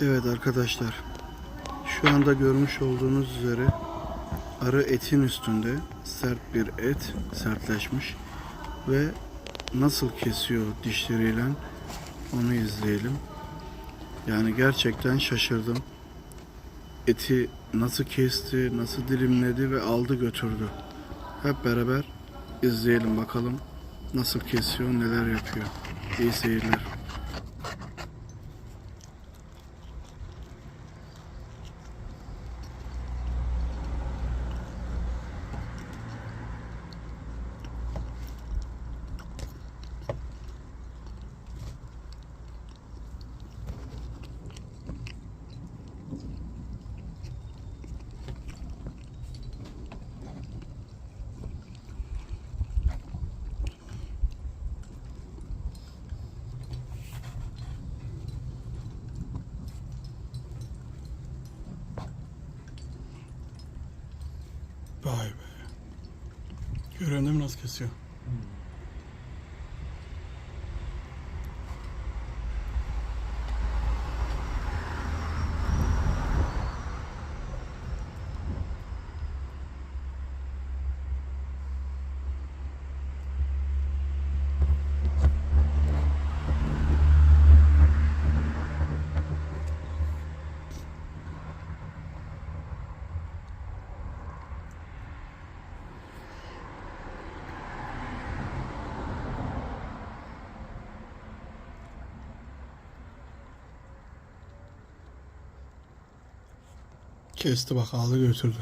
Evet arkadaşlar. Şu anda görmüş olduğunuz üzere arı etin üstünde sert bir et sertleşmiş ve nasıl kesiyor dişleriyle onu izleyelim. Yani gerçekten şaşırdım. Eti nasıl kesti, nasıl dilimledi ve aldı götürdü. Hep beraber izleyelim bakalım nasıl kesiyor, neler yapıyor. İyi seyirler. Vay be. Görüyorsun değil mi nasıl kesiyor? Kesti bak aldı götürdü.